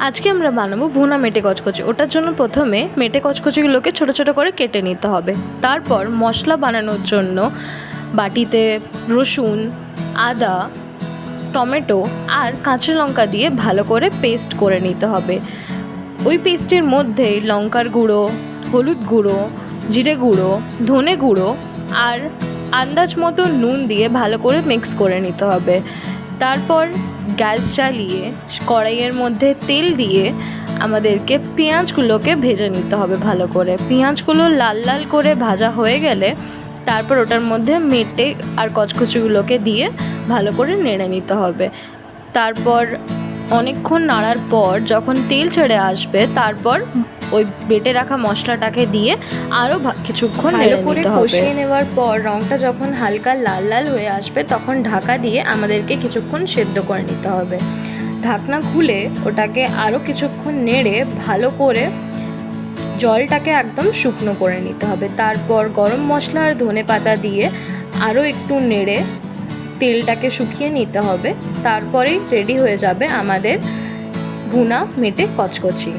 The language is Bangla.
আজকে আমরা বানাবো ভুনা মেটে কচকচি। ওটার জন্য প্রথমে মেটে কচকচিগুলোকে ছোট ছোট করে কেটে নিতে হবে। তারপর মশলা বানানোর জন্য বাটিতে রসুন, আদা, টমেটো আর কাঁচা লঙ্কা দিয়ে ভালো করে পেস্ট করে নিতে হবে। ওই পেস্টের মধ্যে লঙ্কার গুঁড়ো, হলুদ গুঁড়ো, জিরে গুঁড়ো, ধনে গুঁড়ো আর আন্দাজ মতো নুন দিয়ে ভালো করে মিক্স করে নিতে হবে। তারপর গ্যাস চালিয়ে কড়াইয়ের মধ্যে তেল দিয়ে আমাদেরকে পেঁয়াজগুলোকে ভেজে নিতে হবে ভালো করে। পেঁয়াজগুলো লাল লাল করে ভাজা হয়ে গেলে তারপর ওটার মধ্যে মেটে আর কচকচিগুলোকে দিয়ে ভালো করে নেড়ে নিতে হবে। তারপর অনেকক্ষণ নাড়ার পর যখন তেল ছেড়ে আসবে, তারপর ওই বেটে রাখা মশলাটাকে দিয়ে আরও কিছুক্ষণ ভালো নেড়ে করে কষিয়ে নেওয়ার পর রঙটা যখন হালকা লাল লাল হয়ে আসবে তখন ঢাকা দিয়ে আমাদেরকে কিছুক্ষণ সেদ্ধ করে নিতে হবে। ঢাকনা খুলে ওটাকে আরও কিছুক্ষণ নেড়ে ভালো করে জলটাকে একদম শুকনো করে নিতে হবে। তারপর গরম মশলা আর ধনে পাতা দিয়ে আরও একটু নেড়ে তেলটাকে শুকিয়ে নিতে হবে। তারপরেই রেডি হয়ে যাবে আমাদের ভুনা মেটে কচকচি।